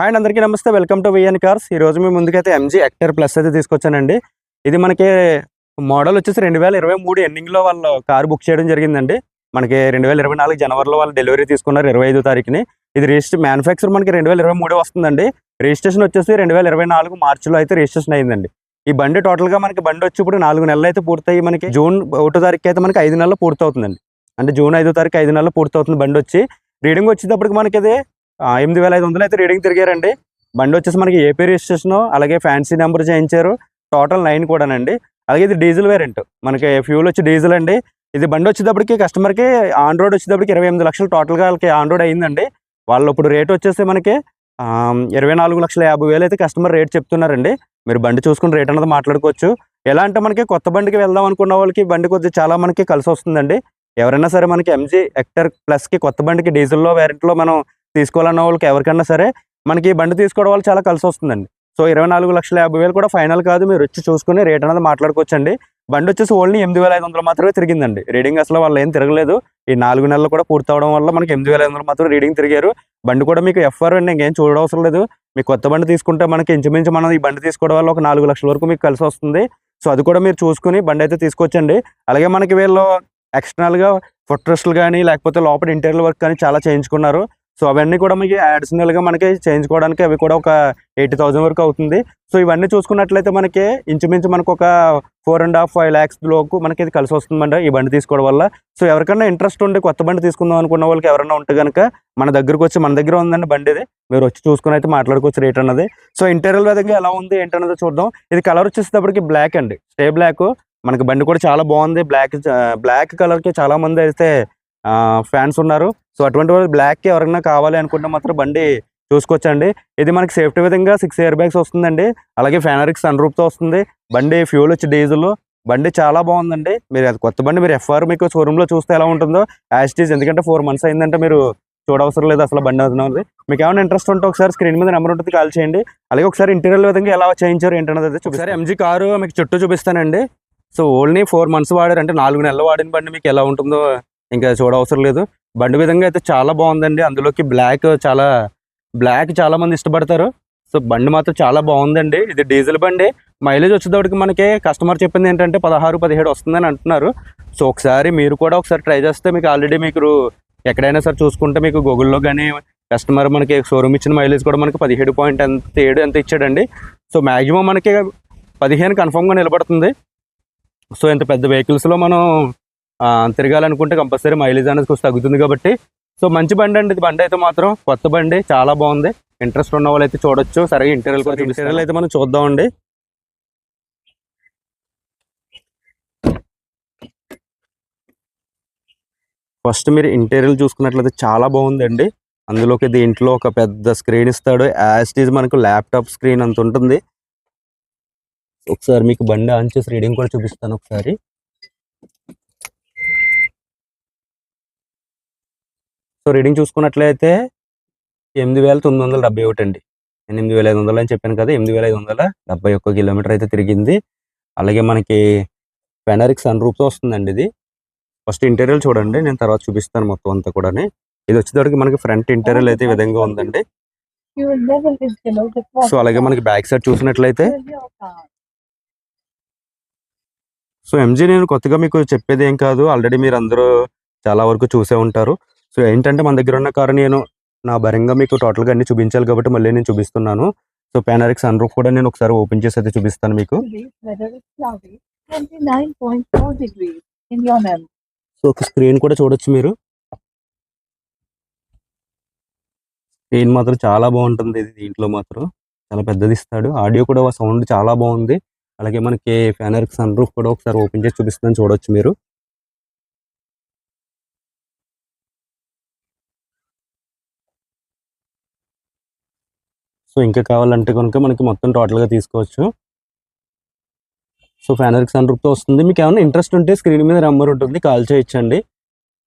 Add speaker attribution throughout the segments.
Speaker 1: Hi అందరికీ నమస్తే. Welcome to VN cars ఈ రోజు మేము ముందుకైతే ఎంజీ ఎక్టర్ ప్లస్ అయితే తీసుకొచ్చానండి. ఇది మనకి మోడల్ వచ్చేసి రెండు వేల ఇరవై మూడు ఎండింగ్లో వాళ్ళు కారు బుక్ చేయడం జరిగిందండి. మనకి రెండు వేల ఇరవై నాలుగు జనవరిలో వాళ్ళు డెలివరీ తీసుకున్నారు ఇరవై ఐదో తారీఖుని. ఇది రిజిస్టర్ మ్యానుఫ్యాక్చర్ మనకి రెండు వేల ఇరవై మూడు వస్తుందండి. రిజిస్ట్రేషన్ వచ్చేసి రెండు వేల ఇరవై నాలుగు మార్చిలో అయితే రిజిస్ట్రేషన్ అయిందండి. ఈ బండి టోటల్గా మనకి బండి వచ్చి ఇప్పుడు నాలుగు నెలలు అయితే పూర్తయి మనకి జూన్ ఒకటో తారీఖు అయితే మనకి ఐదు నెలలు పూర్తవుతుందండి. అంటే జూన్ ఐదో తారీఖు ఐదు నెలలు పూర్తవుతుంది బండి వచ్చి. రీడింగ్ వచ్చేటప్పటికి మనకి ఇది ఎనిమిది వేల ఐదు వందలు అయితే రీడింగ్ తిరిగారండి. బండి వచ్చేసి మనకి ఏపీ రిజిస్ట్రేషన్ అలాగే ఫ్యాన్సీ నెంబర్ చేయించారు. టోటల్ నైన్ కూడానండి. అలాగే ఇది డీజిల్ వేరియంట్. మనకి ఫ్యూల్ వచ్చి డీజిల్ అండి. ఇది బండి వచ్చేటప్పటికి కస్టమర్కి ఆన్ రోడ్ వచ్చేటప్పటికి ఇరవై ఎనిమిది లక్షలు టోటల్గా వాళ్ళకి ఆన్ రోడ్ అయిందండి. వాళ్ళు ఇప్పుడు రేట్ వచ్చేసి మనకి ఇరవై నాలుగు లక్షల యాభై వేలు అయితే కస్టమర్ రేట్ చెప్తున్నారండి. మీరు బండి చూసుకుని రేట్ అన్నది మాట్లాడుకోవచ్చు. ఎలా అంటే మనకి కొత్త బండికి వెళ్దాం అనుకున్న వాళ్ళకి బండి కొద్దిగా చాలా మనకి కలిసి వస్తుందండి ఎవరైనా సరే మనకి ఎంజీ ఎక్టర్ ప్లస్కి కొత్త బండికి డీజిల్లో వేరియంట్లో మనం తీసుకోవాలన్న వాళ్ళకి ఎవరికన్నా సరే మనకి ఈ బండి తీసుకోవడం వల్ల చాలా కలిసి వస్తుందండి. సో ఇరవై నాలుగు లక్షల యాభై వేలు కూడా ఫైనల్ కాదు. మీరు వచ్చి చూసుకుని రేట్ అనేది మాట్లాడుకోవచ్చండి. బండి వచ్చేసి ఓన్లీ ఎనిమిది వేల ఐదు వందలు మాత్రమే తిరిగిందండి. రీడింగ్ అసలు వాళ్ళు ఏం తిరగలేదు. ఈ నాలుగు నెలలు కూడా పూర్తి అవడం వల్ల మనకి ఎనిమిది వేల ఐదు వందలు మాత్రం రీడింగ్ తిరిగారు. బండి కూడా మీకు ఎఫ్ఆర్ అండి. ఇంకేం చూడవసరం లేదు. మీకు కొత్త బండి తీసుకుంటే మనకి ఇంచుమించు మనం ఈ బండి తీసుకోవడం వల్ల ఒక నాలుగు లక్షల వరకు మీకు కలిసి వస్తుంది. సో అది కూడా మీరు చూసుకుని బండి అయితే తీసుకొచ్చండి అలాగే మనకి వీళ్ళు ఎక్స్టర్నల్గా ఫుట్రెస్ట్లు కానీ లేకపోతే లోపల ఇంటీరియర్ వర్క్ కానీ చాలా చేయించుకున్నారు. సో అవన్నీ కూడా మీకు అడిషనల్గా మనకి చేయించుకోవడానికి అవి కూడా ఒక ఎయిటీ థౌసండ్ వరకు అవుతుంది. సో ఇవన్నీ చూసుకున్నట్లయితే మనకి ఇంచుమించు మనకు ఒక four and half five lakhs లోపు మనకి ఇది కలిసి వస్తుందండి ఈ బండి తీసుకోవడం వల్ల. సో ఎవరికైనా ఇంట్రెస్ట్ ఉండి కొత్త బండి తీసుకుందాం అనుకున్న వాళ్ళకి ఎవరైనా ఉంటే కనుక మన దగ్గరకు వచ్చి మన దగ్గర ఉందండి బండి ఇది. మీరు వచ్చి చూసుకుని అయితే మాట్లాడుకోవచ్చు రేట్ అన్నది. సో ఇంటీరియర్ విధంగా ఎలా ఉంది ఏంటన్నది చూద్దాం. ఇది కలర్ వచ్చేసేటప్పటికి బ్లాక్ అండి. స్టే బ్లాక్ మనకి బండి కూడా చాలా బాగుంది. బ్లాక్ బ్లాక్ కలర్కి చాలా మంది అయితే ఫ్యాన్స్ ఉన్నారు. సో అటువంటి వాళ్ళు బ్లాక్ ఎవరైనా కావాలి అనుకుంటే మాత్రం బండి చూసుకోవచ్చండి. ఇది మనకి సేఫ్టీ విధంగా సిక్స్ ఇయర్ బ్యాగ్స్ వస్తుందండి. అలాగే ఫ్యానరిక్ సన్ రూప్తో వస్తుంది. బండి ఫ్యూల్ వచ్చి డీజిల్ బండి చాలా బాగుందండి. మీరు అది కొత్త బండి మీరు ఎఫ్ఆర్ మీకు షోరూంలో చూస్తే ఎలా ఉంటుందో యాస్టీజ్ ఎందుకంటే ఫోర్ మంత్స్ అయిందంటే మీరు చూడవసరం లేదు అసలు బండి అవుతున్నది మీకు ఏమైనా ఇంట్రెస్ట్ ఉంటే ఒకసారి స్క్రీన్ మీద నెంబర్ ఉంటుంది కాల్ చేయండి. అలాగే ఒకసారి ఇంటీరియర్ విధంగా ఎలా చేయించారు ఏంటన్నది అయితే చూపిస్తారు ఎంజీ కారు మీకు చుట్టూ చూపిస్తానండి. సో ఓన్లీ ఫోర్ మంత్స్ వాడారు అంటే నాలుగు నెలలు వాడిన బండి మీకు ఎలా ఉంటుందో ఇంకా చూడవసరం లేదు. బండి విధంగా అయితే చాలా బాగుందండి. అందులోకి బ్లాక్ చాలా బ్లాక్ చాలా మంది ఇష్టపడతారు. సో బండి మాత్రం చాలా బాగుందండి. ఇది డీజిల్ బండి. మైలేజ్ వచ్చేటప్పటికి మనకి కస్టమర్ చెప్పింది ఏంటంటే పదహారు పదిహేడు వస్తుందని అంటున్నారు. సో ఒకసారి మీరు కూడా ఒకసారి ట్రై చేస్తే మీకు ఆల్రెడీ మీకు ఎక్కడైనా సరే చూసుకుంటే మీకు గూగుల్లో కానీ కస్టమర్ మనకి షోరూమ్ ఇచ్చిన మైలేజ్ కూడా మనకి పదిహేడు పాయింట్ ఎంత ఏడు ఎంత ఇచ్చాడండి. సో మ్యాక్సిమం మనకి పదిహేను కన్ఫామ్గా నిలబడుతుంది. సో ఇంత పెద్ద వెహికల్స్లో మనం తిరగాలనుకుంటే కంపల్సరీ మైలేజ్ అనేది కొంచెం తగ్గుతుంది కాబట్టి. సో మంచి బండి అండి ఇది. బండి అయితే మాత్రం కొత్త బండి చాలా బాగుంది. ఇంట్రెస్ట్ ఉన్న వాళ్ళు అయితే చూడొచ్చు. సరిగా ఇంటీరియల్ కూడా ఇంటీరియల్ అయితే మనం చూద్దామండి. ఫస్ట్ మీరు ఇంటీరియల్ చూసుకున్నట్లయితే చాలా బాగుందండి. అందులోకి దీంట్లో ఒక పెద్ద స్క్రీన్ ఇస్తాడు. యాస్టీజ్ మనకు ల్యాప్టాప్ స్క్రీన్ అంత ఉంటుంది. ఒకసారి మీకు బండి ఆన్ చేసి రీడింగ్ కూడా చూపిస్తాను ఒకసారి. సో రీడింగ్ చూసుకున్నట్లయితే ఎనిమిది వేల తొమ్మిది వందల డెబ్బై ఒకటి అండి. నేను ఎనిమిది వేల ఐదు వందలు అని చెప్పాను కదా ఎనిమిది వేల ఐదు వందల డెబ్బై ఒక్క కిలోమీటర్ అయితే తిరిగింది. అలాగే మనకి పెనరిక్ సన్ రూప్తో వస్తుందండి ఇది. ఫస్ట్ ఇంటీరియల్ చూడండి నేను తర్వాత చూపిస్తాను మొత్తం అంతా కూడా ఇది వచ్చేటప్పటికి మనకి ఫ్రంట్ ఇంటీరియల్ అయితే ఈ విధంగా ఉందండి. సో అలాగే మనకి బ్యాక్ సైడ్ చూసినట్లయితే సో ఎంజీ నేను కొత్తగా మీకు చెప్పేది ఏం కాదు. ఆల్రెడీ మీరు అందరూ చాలా వరకు చూసే ఉంటారు. సో ఏంటంటే మన దగ్గర ఉన్న కారు నేను నా భరంగా మీకు టోటల్గా అన్ని చూపించాలి కాబట్టి మళ్ళీ నేను చూపిస్తున్నాను. సో పానరిక్ సన్ రూఫ్ కూడా నేను ఒకసారి ఓపెన్ చేసి అయితే చూపిస్తాను మీకు.
Speaker 2: Today, weather is cloudy, 29.4 degrees in Yonam.
Speaker 1: So ఒక స్క్రీన్ కూడా చూడొచ్చు మీరు. స్క్రీన్ మాత్రం చాలా బాగుంటుంది ఇది దీంట్లో మాత్రం. చాలా పెద్దది ఇస్తాడు. ఆడియో కూడా సౌండ్ చాలా బాగుంది. అలాగే మనకి ఫెనరిక్ సన్ రూఫ్ కూడా ఒకసారి ఓపెన్ చేసి చూపిస్తాను చూడొచ్చు మీరు. సో ఇంకా కావాలంటే కనుక మనకి మొత్తం టోటల్గా తీసుకోవచ్చు. సో ఫెనరిక్ సన్ రూప్తో వస్తుంది. మీకు ఏమైనా ఇంట్రెస్ట్ ఉంటే స్క్రీన్ మీద నెంబర్ ఉంటుంది కాల్ చేయొచ్చండి.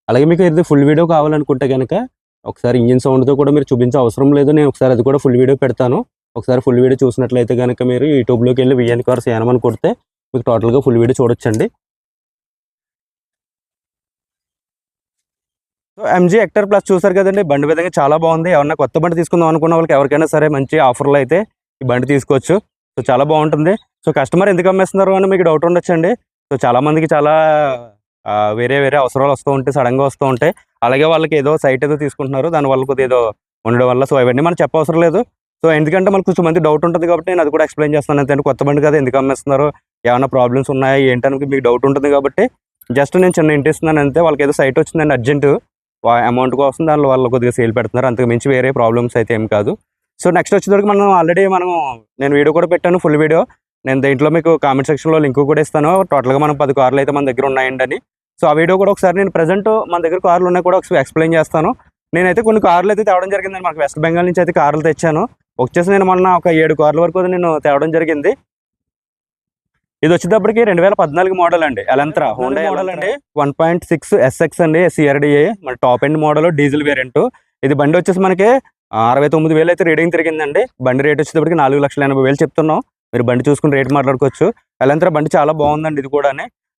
Speaker 1: అలాగే మీకు ఇది ఫుల్ వీడియో కావాలనుకుంటే కనుక ఒకసారి ఇంజిన్ సౌండ్తో కూడా మీరు చూపించే అవసరం లేదు. నేను ఒకసారి అది కూడా ఫుల్ వీడియో పెడతాను. ఒకసారి ఫుల్ వీడియో చూసినట్లయితే కనుక మీరు యూట్యూబ్లోకి వెళ్ళి విఎన్ కార్స్ ఏనమని కొడితే మీకు టోటల్గా ఫుల్ వీడియో చూడొచ్చండి. సో ఎంజీ ఎక్టర్ ప్లస్ చూసారు కదండి బండి విధంగా చాలా బాగుంది. ఎవరన్నా కొత్త బండి తీసుకుందాం అనుకున్న వాళ్ళకి ఎవరికైనా సరే మంచి ఆఫర్లు అయితే ఈ బండి తీసుకోవచ్చు. సో చాలా బాగుంటుంది. సో కస్టమర్ ఎందుకు అమ్మేస్తున్నారు అని మీకు డౌట్ ఉండొచ్చండి. సో చాలామందికి చాలా వేరే వేరే అవసరాలు వస్తూ ఉంటాయి సడన్గా వస్తూ ఉంటాయి. అలాగే వాళ్ళకి ఏదో సైట్ ఏదో తీసుకుంటున్నారు దాని వల్ల కొద్దిగా ఏదో ఉండడం వల్ల. సో అవన్నీ మనం చెప్పవసరం లేదు. సో ఎందుకంటే మనకు కొంచెం మంది డౌట్ ఉంటుంది కాబట్టి నేను అది కూడా ఎక్స్ప్లెయిన్ చేస్తాను. అంతే కొత్త బండి కదా ఎందుకు అమ్మేస్తున్నారు? ఏమైనా ప్రాబ్లమ్స్ ఉన్నాయా? ఏంటని మీకు డౌట్ ఉంటుంది కాబట్టి జస్ట్ నేను చిన్న ఇంటిస్తున్నాను అంతే వాళ్ళకి ఏదో సైట్ వచ్చిందండి అర్జెంటు అమౌంట్ కోసం దానిలో వాళ్ళు కొద్దిగా సేల్ పెడుతున్నారు. అంతకు మించి వేరే ప్రాబ్లమ్స్ అయితే ఏం కాదు. సో నెక్స్ట్ వచ్చేసరికి మనం ఆల్రెడీ మనం నేను వీడియో కూడా పెట్టాను ఫుల్ వీడియో నేను దీంట్లో మీకు కామెంట్ సెక్షన్లో లింక్ కూడా ఇస్తాను. టోటల్గా మనం పది కార్లు అయితే మన దగ్గర ఉన్నాయండి అని సో ఆ వీడియో కూడా ఒకసారి నేను ప్రజెంట్ మన దగ్గర కార్లు ఉన్నాయి కూడా ఒకసారి ఎక్స్ప్లెయిన్ చేస్తాను. నేనైతే కొన్ని కార్లు అయితే తేవడం జరిగింది. మనకు వెస్ట్ బెంగాల్ నుంచి అయితే కార్లు తెచ్చాను. వచ్చేసి నేను మొన్న ఒక ఏడు కార్ల వరకు నేను తేవడం జరిగింది. ఇది వచ్చేటప్పటికి రెండు వేల పద్నాలుగు మోడల్ అండి. ఎలంత్రా హోండా మోడల్ అండి. వన్ పాయింట్ సిక్స్ ఎస్ఎక్స్ అండి సిఆర్డిఏ మన top end model diesel variant ఇది బండి వచ్చేసి మనకి అరవై తొమ్మిది వేలు అయితే రీడింగ్ తిరిగిందండి. బండి రేట్ వచ్చేటప్పటికి నాలుగు లక్షల ఎనభై వేలు చెప్తున్నాం. మీరు బండి చూసుకుని రేట్ మాట్లాడుకోవచ్చు. ఎలంత్రా బండి చాలా బాగుందండి ఇది కూడా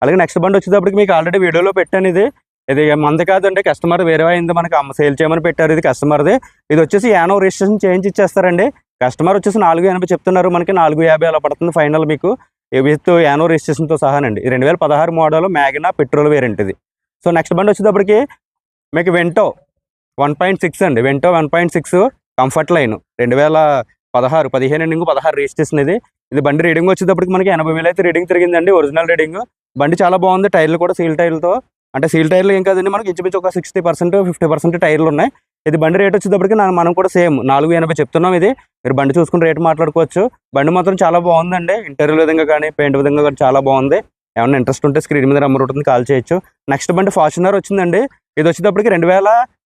Speaker 1: అలాగే నెక్స్ట్ బండి వచ్చేటప్పటికి మీకు ఆల్రెడీ వీడియోలో పెట్టాను ఇది. ఇది మంద కాదండి కస్టమర్ వేరే అయింది మనకి. అమ్మ సేల్ చేయమని పెట్టారు ఇది కస్టమర్ది ఇది వచ్చేసి యానో రిజిస్ట్రేషన్ చేయించి ఇచ్చేస్తారండి. కస్టమర్ వచ్చేసి నాలుగు ఎనభై చెప్తున్నారు మనకి నాలుగు యాభై అలా పడుతుంది ఫైనల్ మీకు. విత్ యానో రిజిస్ట్రేషన్తో సహానండి. రెండు వేల పదహారు మోడల్ మ్యాగినా పెట్రోల్ వేరియంట్ ఇది. సో నెక్స్ట్ బండి వచ్చేటప్పటికి మీకు వెంటో వన్ పాయింట్ సిక్స్ అండి. Vento one point six comfort line. రెండు వేల పదహారు పదిహేను ఎండింగ్ పదహారు రిజిస్ట్రేషన్ ఇది. ఇది బండి రీడింగ్ వచ్చేటప్పటికి మనకి ఎనభై వేలు అయితే రీడింగ్ తిరిగిందండి. Original reading. బండి చాలా బాగుంది. టైర్లు కూడా సీల్ టైర్లతో. అంటే సీల్ టైర్లు ఏం కాదండి. మనకి ఇంచుమించు ఒక సిక్స్టీ పర్సెంట్ ఫిఫ్టీ పర్సెంట్ టైర్లు ఉన్నాయి. ఇది బండి రేట్ వచ్చేటప్పటికి మనం కూడా సేమ్ నాలుగు ఎనభై చెప్తున్నాం ఇది. మీరు బండి చూసుకుని రేట్ మాట్లాడుకోవచ్చు. బండి మాత్రం చాలా బాగుందండి. ఇంటర్వ్యూ విధంగా కానీ పెయింట్ విధంగా కానీ చాలా బాగుంది. ఏమైనా ఇంట్రెస్ట్ ఉంటే స్క్రీన్ మీద నెంబర్ ఉంటుంది కాల్ చేయొచ్చు. నెక్స్ట్ బండి ఫార్చునర్ వచ్చిందండి. ఇది వచ్చేటప్పటికి రెండు వేల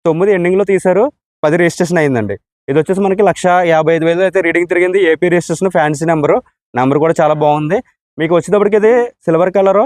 Speaker 1: తొమ్మిది ఎండింగ్లో తీశారు. పది రిజిస్ట్రేషన్ అయిందండి. ఇది వచ్చేసి మనకి లక్ష యాభై ఐదు వేలు అయితే రీడింగ్ తిరిగింది. AP registration fancy number number కూడా చాలా బాగుంది. మీకు వచ్చేటప్పటికి ఇది సిల్వర్ కలరు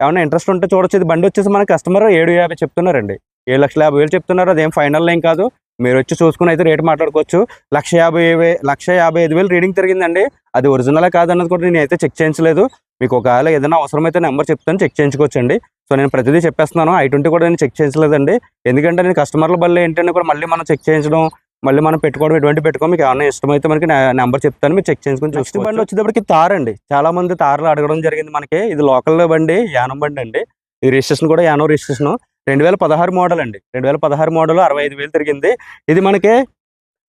Speaker 1: ఏమైనా ఇంట్రెస్ట్ ఉంటే చూడొచ్చు. ఇది బండి వచ్చేసి మన కస్టమర్ ఏడు యాభై చెప్తున్నారండి. ఏడు లక్షల యాభై వేలు చెప్తున్నారు. అదేం ఫైనల్ ఏం కాదు. మీరు వచ్చి చూసుకుని అయితే రేట్ మాట్లాడుకోవచ్చు. లక్ష యాభై లక్ష యాభై ఐదు వేలు రీడింగ్ తిరిగిందండి. అది ఒరిజినల్ కాదన్నది కూడా నేను అయితే చెక్ చేయించలేదు. మీకు ఒకవేళ ఏదైనా అవసరమైతే నెంబర్ చెప్తాను చెక్ చేయించుకోవచ్చండి. సో నేను ప్రతిదీ చెప్పేస్తున్నాను. ఐ ట్వంటీ కూడా నేను చెక్ చేయించలేదండి. ఎందుకంటే నేను కస్టమర్ల బల్ల ఏంటంటే కూడా మళ్ళీ మనం చెక్ చేయించడం మళ్ళీ మనం పెట్టుకోవడం ఎటువంటి పెట్టుకో మీకు ఏమైనా ఇష్టమైతే మనకి నెంబర్ చెప్తాను. మీరు చెక్ చేసుకుని నెక్స్ట్ బండి వచ్చేటప్పటికి తార్ అండి. చాలా మంది తార్లు అడగడం జరిగింది మనకి. ఇది లోకల్ బండి యానం బండి అండి. ఈ రిజిస్ట్రేషన్ కూడా యానో రిజిస్ట్రేషన్ రెండు వేల పదహారు మోడల్ అండి. రెండు వేల పదహారు మోడల్ అరవై ఐదు వేలు తిరిగింది. ఇది మనకి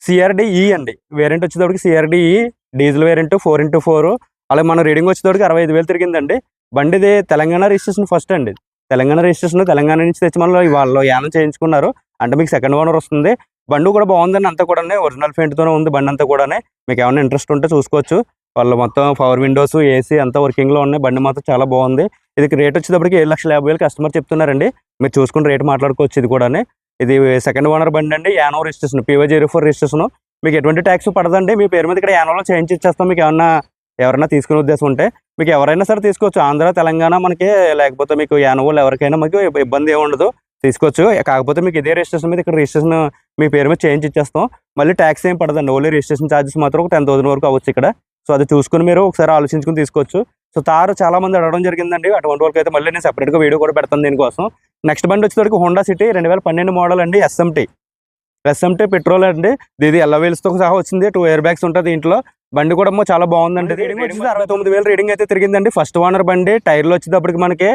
Speaker 1: సిఆర్డిఈ అండి. వేరియంట్ వచ్చేటప్పటికి CRDi diesel variant four into four అలాగే మన రీడింగ్ వచ్చేటప్పటికి అరవై ఐదు వేలు తిరిగిందండి. బండిది తెలంగాణ రిజిస్ట్రేషన్ ఫస్ట్ అండి. తెలంగాణ రిజిస్ట్రేషన్ తెలంగాణ నుంచి తెచ్చి మనలో వాళ్ళు యానం చేయించుకున్నారు. అంటే మీకు సెకండ్ ఓనర్ వస్తుంది. బండి కూడా బాగుందండి. అంతా కూడా ఒరిజినల్ తోనే ఉంది. బండి అంతా కూడా మీకు ఏమైనా ఇంట్రెస్ట్ ఉంటే చూసుకోవచ్చు. వాళ్ళు మొత్తం పవర్ విండోస్ ఏసీ అంతా వర్కింగ్లో ఉన్నాయి. బండి మాత్రం చాలా బాగుంది. ఇది రేట్ వచ్చేటప్పటికి ఏడు లక్షల యాభై వేలు కస్టమర్ చెప్తున్నారండి. మీరు చూసుకుని రేట్ మాట్లాడుకోవచ్చు ఇది కూడా ఇది సెకండ్ ఓనర్ బండి అండి. Yanam registration PY zero four registration మీకు ఎటువంటి ట్యాక్స్ పడదండి. మీ పేరు మీద ఇక్కడ యానోలో చేయించి ఇచ్చేస్తాం. మీకు ఏమన్నా ఎవరైనా తీసుకునే ఉద్దేశం ఉంటే. మీకు ఎవరైనా సరే తీసుకోవచ్చు. ఆంధ్ర తెలంగాణ మనకి లేకపోతే మీకు యానోలు ఎవరికైనా మీకు ఇబ్బంది ఏమి ఉండదు. తీసుకోవచ్చు. కాకపోతే మీకు ఇదే రిజిస్ట్రేషన్ మీద ఇక్కడ రిజిస్ట్రేషన్ మీ పేరు మీద చేయించి ఇచ్చేస్తాం. మళ్ళీ ట్యాక్స్ ఏం పడదండి. ఓన్లీ రిజిస్ట్రేషన్ ఛార్జెస్ మాత్రం ఒక టెన్ థౌసండ్ వరకు అవ్వచ్చు ఇక్కడ. సో అది చూసుకుని మీరు ఒకసారి ఆలోచించుకుని తీసుకోవచ్చు. సో తారు చాలా మంది అడగడం జరిగిందండి. అటువంటి వాళ్ళకి అయితే మళ్ళీ నేను సెపరేట్గా వీడియో కూడా పెడతాను దీనికోసం. నెక్స్ట్ బండి వచ్చేసరికి హోండా సిటీ రెండు వేల పన్నెండు మోడల్ అండి ఎస్ఎంటీ ఎస్ఎంటీ పెట్రోల్ అండి. ఇది ఎల్ల తో సహా వచ్చింది. టూ ఇయర్ బ్యాగ్స్ ఉంటుంది దీంట్లో. బండి కూడా చాలా బాగుందండి. రీడింగ్ వచ్చేసి అరవై తొమ్మిది వేలు రీడింగ్ అయితే తిరిగిందండి. ఫస్ట్ ఓనర్ బండి టైర్లు వచ్చేటప్పటికి మనకి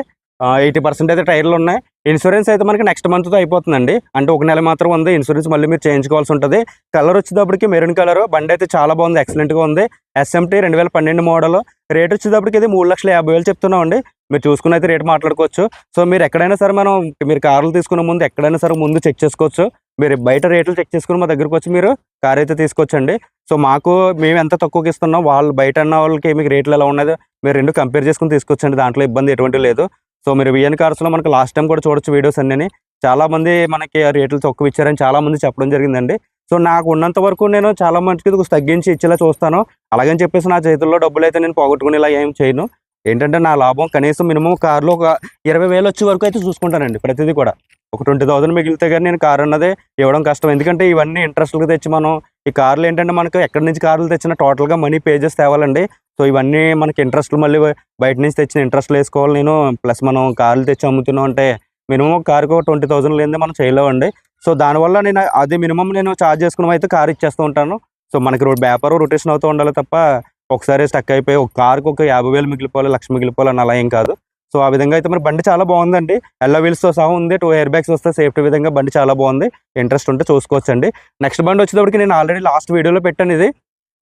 Speaker 1: ఎయిటీ పర్సెంట్ అయితే టైర్లు ఉన్నాయి. ఇన్సూరెన్స్ అయితే మనకి నెక్స్ట్ మంత్తో అయిపోతుందండి. అంటే ఒక నెల మాత్రం ఉంది. ఇన్సూరెన్స్ మళ్ళీ మీరు చేయించుకోవాల్సి ఉంటుంది. కలర్ వచ్చేటప్పటికి మెరూన్ కలర్ బండి అయితే చాలా బాగుంది. ఎక్సలెంట్గా ఉంది. ఎస్ఎంటీ రెండు వేల పన్నెండు మోడల్ రేట్ వచ్చేటప్పటికి ఇది మూడు లక్షల యాభై వేలు చెప్తున్నాం అండి మీరు చూసుకుని అయితే రేట్ మాట్లాడుకోవచ్చు. సో మీరు ఎక్కడైనా సరే మనం మీరు కార్లు తీసుకునే ముందు ఎక్కడైనా సరే ముందు చెక్ చేసుకోవచ్చు. మీరు బయట రేట్లు చెక్ చేసుకుని మా దగ్గరకు వచ్చి మీరు కార్ అయితే తీసుకోవచ్చండి సో మాకు మేము ఎంత తక్కువకి ఇస్తున్నాం వాళ్ళు బయట అన్న వాళ్ళకి మీకు రేట్లు ఎలా ఉన్నదో మీరు రెండు కంపేర్ చేసుకుని తీసుకొచ్చండి. దాంట్లో ఇబ్బంది ఎటువంటి లేదు. సో మీరు విఎన్ కార్స్లో మనకి లాస్ట్ టైం కూడా చూడొచ్చు వీడియోస్ అన్నీ చాలా మంది మనకి రేట్లు తక్కువ ఇచ్చారని చాలా మంది చెప్పడం జరిగిందండి. సో నాకు ఉన్నంత వరకు నేను చాలా మందికి తగ్గించి ఇచ్చేలా చూస్తాను. అలాగని చెప్పేసి నా చేతుల్లో డబ్బులు అయితే నేను పోగొట్టుకునేలా ఏం చేయను. ఏంటంటే నా లాభం కనీసం మినిమం కార్లో ఒక ఇరవై వేలు వచ్చే వరకు అయితే చూసుకుంటానండి ప్రతిదీ కూడా. ఒక ట్వంటీ థౌసండ్ మిగిలితే కానీ నేను కార్ అన్నదే ఇవ్వడం కష్టం. ఎందుకంటే ఇవన్నీ ఇంట్రెస్ట్లకు తెచ్చి మనం ఈ కార్లు ఏంటంటే మనకు ఎక్కడి నుంచి కార్లు తెచ్చినా టోటల్గా మనీ పే చేసి తేవాలండి. సో ఇవన్నీ మనకి ఇంట్రెస్ట్లు మళ్ళీ బయట నుంచి తెచ్చిన ఇంట్రెస్ట్లు వేసుకోవాలి. నేను ప్లస్ మనం కార్లు తెచ్చి అమ్ముతున్నాం అంటే మినిమం ఒక కార్కి ఒక ట్వంటీ థౌసండ్ లేనిదే మనం చేయలేమండి. సో దానివల్ల నేను అది మినిమం నేను ఛార్జ్ చేసుకుని అయితే కార్ ఇచ్చేస్తూ ఉంటాను. సో మనకి రో- వ్యాపారం రొటేషన్ అవుతూ ఉండాలి తప్ప ఒకసారి స్టక్ అయిపోయి ఒక కార్కి ఒక యాభై వేలు మిగిలిపోవాలి లక్ష మిగిలిపోవాలి అని అలా ఏం కాదు. సో ఆ విధంగా అయితే మరి బండి చాలా బాగుందండి. ఎల్లో వీల్స్తో సహా ఉంది. టూ ఎయిర్ బ్యాగ్స్ వస్తే సేఫ్టీ విధంగా బండి చాలా బాగుంది. ఇంట్రెస్ట్ ఉంటే చూసుకోవచ్చండి. నెక్స్ట్ బండి వచ్చేటప్పటికి నేను ఆల్రెడీ లాస్ట్ వీడియోలో పెట్టాను ఇది.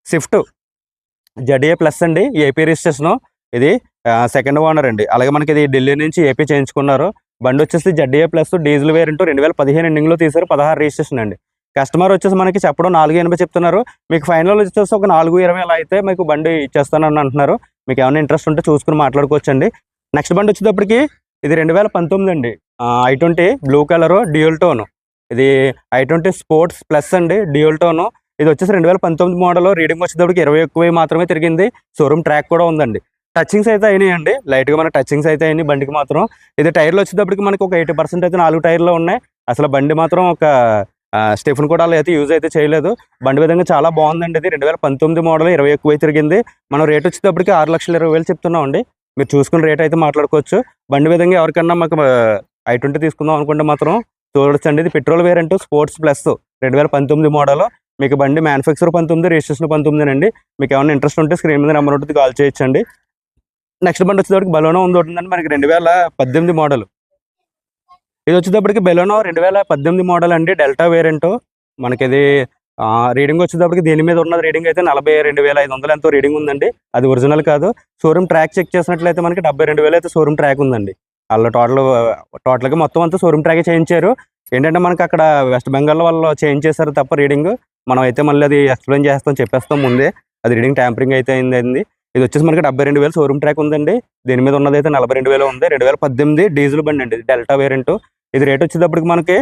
Speaker 1: స్విఫ్ట్. జడిఏ ప్లస్ అండి ఏపీ రిజిస్ట్రేషన్. ఇది సెకండ్ ఓనర్ అండి. అలాగే మనకి ఇది ఢిల్లీ నుంచి ఏపీ చేయించుకున్నారు. బండి వచ్చేసి జడ్డీఏ ప్లస్ డీజిల్ వేరియంట్ రెండు వేల పదిహేను ఎండింగ్లో తీశారు పదహారు రిజిస్ట్రేషన్ అండి. కస్టమర్ వచ్చేసి మనకి చెప్పడం నాలుగు ఎనభై చెప్తున్నారు. మీకు ఫైనల్ వచ్చేసి ఒక నాలుగు ఇరవై అలా అయితే మీకు బండి ఇచ్చేస్తానని అంటున్నారు. మీకు ఏమైనా ఇంట్రెస్ట్ ఉంటే చూసుకుని మాట్లాడుకోవచ్చండి. నెక్స్ట్ బండి వచ్చేటప్పటికి ఇది రెండు వేల పంతొమ్మిది అండి. I twenty blue colour dual tone. ఇది ఐ ట్వంటీ స్పోర్ట్స్ ప్లస్ అండి డ్యూల్ టోన్. ఇది వచ్చేసి రెండు వేల పంతొమ్మిది మోడల్ రీడింగ్ వచ్చేటప్పటికి ఇరవై ఎక్కువ మాత్రమే తిరిగింది. షోరూమ్ ట్రాక్ కూడా ఉందండి. టచింగ్స్ అయితే అయినాయండి. లైట్గా మన టచింగ్స్ అయితే అయినాయి బండికి మాత్రం. ఇది టైర్లు వచ్చేటప్పటికి మనకి ఒక ఎయిటీ పర్సెంట్ అయితే నాలుగు టైర్లు ఉన్నాయి. అసలు బండి మాత్రం ఒక స్టెఫిన్ కూడా అలా అయితే యూజ్ అయితే చేయలేదు. బండి విధంగా చాలా బాగుందండి ఇది. రెండు వేల పంతొమ్మిది మోడల్ ఇరవై ఎక్కువ తిరిగింది. మనం రేట్ వచ్చేటప్పటికి ఆరు లక్షల ఇరవై వేలు చెప్తున్నాం అండి మీరు చూసుకుని రేట్ అయితే మాట్లాడుకోవచ్చు. బండి విధంగా ఎవరికన్నా మాకు ఐ ట్వంటీ తీసుకుందాం అనుకుంటే మాత్రం చూడొచ్చండి. ఇది పెట్రోల్ వేరియంట్ స్పోర్ట్స్ ప్లస్ రెండు వేల పంతొమ్మిది మోడల్. మీకు బండి మ్యానుఫ్యాక్చర్ పంతొమ్మిది రిజిస్ట్రేషన్ పంతొమ్మిది అండి మీకు ఏమైనా ఇంట్రెస్ట్ ఉంటే స్క్రీన్ మీద నెంబర్ ఉంటుంది కాల్ చేయొచ్చండి. నెక్స్ట్ బండి వచ్చేటప్పటికి బలోనో ఉంది ఒకటి ఉందండి మనకి రెండు వేల పద్దెనిమిది మోడల్ ఇది వచ్చేటప్పటికి బెలోనో రెండు వేల పద్దెనిమిది మోడల్ అండి డెల్టా వేరియంట్ మనకి ఇది రీడింగ్ వచ్చేటప్పటికి దీని మీద ఉన్న రీడింగ్ అయితే నలభై రెండు వేల ఐదు వందలు ఎంతో రీడింగ్ ఉందండి. అది ఒరిజినల్ కాదు. షోరూమ్ ట్రాక్ చెక్ చేసినట్లయితే మనకి డెబ్బై రెండు వేలు అయితే షోరూమ్ ట్రాక్ ఉందండి. వాళ్ళు టోటల్ టోటల్గా మొత్తం అంతా షోరూమ్ ట్రాక్ చేయించారు. ఏంటంటే మనకి అక్కడ వెస్ట్ బెంగాల్ వాళ్ళు చేంజ్ చేశారు తప్ప రీడింగ్ మనం అయితే మళ్ళీ అది ఎక్స్ప్లెయిన్ చేస్తాం చెప్పేస్తాం ముందే. అది రీడింగ్ ట్యాంపరింగ్ అయితే అయింది ఇది వచ్చేసి మనకి డెబ్బై రెండు వేలు షోరూమ్ ట్రాక్ ఉందండి. దీని మీద ఉన్నది అయితే నలభై రెండు వేలు ఉంది. రెండు వేల పద్దెనిమిది డీజిల్ బండి అండి డెల్టా వేరియంట్ ఇది రేట్ వచ్చేటప్పటికి మనకి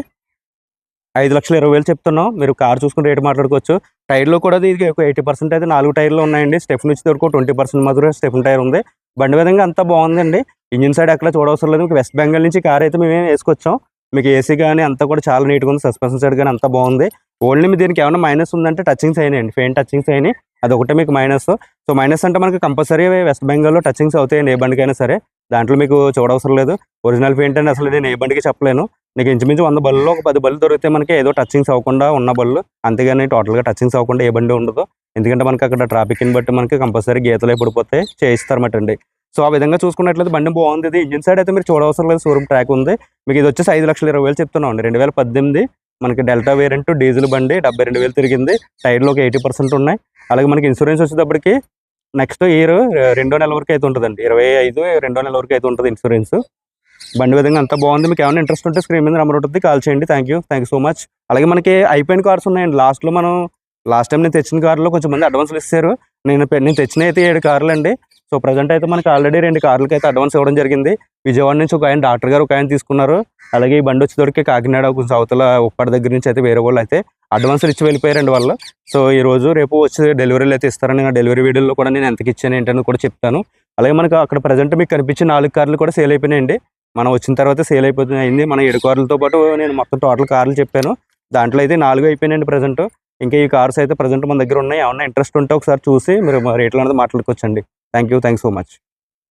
Speaker 1: ఐదు లక్షల ఇరవై వేలు చెప్తున్నాం. మీరు కార్ చూసుకుని రేట్ మాట్లాడుకోవచ్చు. టైర్లో కూడా ఇది ఒక ఎయిటీ పర్సెంట్ అయితే నాలుగు టైర్లు ఉన్నాయండి. స్టెఫ్న్ వచ్చేటప్పుడు ట్వంటీ పర్సెంట్ మాత్రమే స్టెఫ్న్ టైర్ ఉంది. బండి విధంగా అంతా బాగుందండి. ఇంజిన్ సైడ్ అక్కడ చూడవసరం లేదు. మీకు వెస్ట్ బెంగాల్ నుంచి కార్ అయితే మేమే వేసుకొచ్చాం. మీకు ఏసీ కానీ అంతా కూడా చాలా నీట్గా ఉంది. సస్పెన్షన్ సైడ్ కానీ అంతా బాగుంది. ఓన్లీ మీ దీనికి ఏమైనా మైనస్ ఉందంటే టచింగ్స్ అయినాయండి ఫెయిన్ టచింగ్స్ అయినాయి అదొకటే మీకు మైనస్ సో మైనస్ అంటే మనకి కంపల్సరీ వెస్ట్ బెంగాల్లో టచింగ్స్ అవుతాయండి ఏ బండికైనా సరే. దాంట్లో మీకు చూడవసరం లేదు. ఒరిజినల్ పెయింట్ అంటే అసలు నేను ఏ బండికి చెప్పలేను. నీకు ఇంచుమించు వంద బళ్ళు ఒక పది బళ్ళు దొరికితే మనకి ఏదో టచింగ్స్ అవ్వకుండా ఉన్న బళ్ళు. అంతేగాని టోటల్గా టచింగ్స్ అవ్వకుండా ఏ బండి ఉండదు. ఎందుకంటే మనకి అక్కడ ట్రాఫిక్ని బట్టి మనకి కంపల్సరీ గీతలు పడిపోతే చేయిస్తారన్నమాట అండి సో ఆ విధంగా చూసుకున్నట్లయితే బండి బాగుంది. ఇది ఇంజిన్ సైడ్ అయితే మీరు చూడవసరం లేదు. షోరూమ్ ట్రాక్ ఉంది. మీకు ఇది వచ్చేసి ఐదు లక్షల ఇరవై వేలు చెప్తున్నాం అండి రెండు వేల పద్దెనిమిది మనకి డెల్టా వేరియంట్ డీజిల్ బండి డెబ్బై రెండు వేలు తిరిగింది. టైర్లో ఒక ఎయిటీ పర్సెంట్ ఉన్నాయి. అలాగే మనకి ఇన్సూరెన్స్ వచ్చేటప్పటికి నెక్స్ట్ ఇయర్ రెండో నెల వరకు అయితే ఉంటుందండి. ఇరవై ఐదు రెండో నెల వరకు అయితే ఉంటుంది ఇన్సూరెన్స్. బండి విధంగా అంత బాగుంది. మీకు ఏమైనా ఇంట్రెస్ట్ ఉంటే స్క్రీన్ మీద నెంబర్ ఉంటుంది. కాల్ చేయండి. Thank you thank so much అలాగే మనకి అయిపోయిన కార్స్ ఉన్నాయండి. లాస్ట్లో మనం లాస్ట్ టైం నేను తెచ్చిన కార్లో కొంచెం మంది అడ్వాన్స్లు ఇస్తారు నేను నేను తెచ్చిన అయితే ఏడు కార్లు అండి సో ప్రజెంట్ అయితే మనకి ఆల్రెడీ రెండు కార్లకి అయితే అడ్వాన్స్ ఇవ్వడం జరిగింది. విజయవాడ నుంచి ఒక ఆయన డాక్టర్ గారు ఒక ఆయన తీసుకున్నారు. అలాగే ఈ బండి వచ్చేటప్పటికి కాకినాడ కొంచెం అవతల ఉప్పాడ దగ్గర నుంచి అయితే వేరే వాళ్ళు అయితే అడ్వాన్స్లు ఇచ్చి వెళ్ళిపోయారండి వాళ్ళు. సో ఈ రోజు రేపు వచ్చి డెలివరీలు అయితే ఇస్తారని డెలివరీ వీడియోలో కూడా నేను ఎంతకి ఇచ్చాను ఏంటని కూడా చెప్తాను. అలాగే మనకు అక్కడ ప్రజెంట్ మీకు కనిపించే నాలుగు కార్లు కూడా సేల్ అయిపోయినాయండి. మనం వచ్చిన తర్వాత సేల్ అయిపోతున్నాయండి అయింది మన ఏడు కార్లతో పాటు నేను మొత్తం టోటల్ కార్లు చెప్పాను. దాంట్లో అయితే నాలుగు అయిపోయినాయండి ప్రజెంట్ ఇంకా ఈ కార్స్ అయితే ప్రజెంట్ మన దగ్గర ఉన్నాయి. ఏమన్నా ఇంట్రెస్ట్ ఉంటే ఒకసారి చూసి మీరు రేట్లు అనేది మాట్లాడుకోవచ్చండి. Thank you thank so much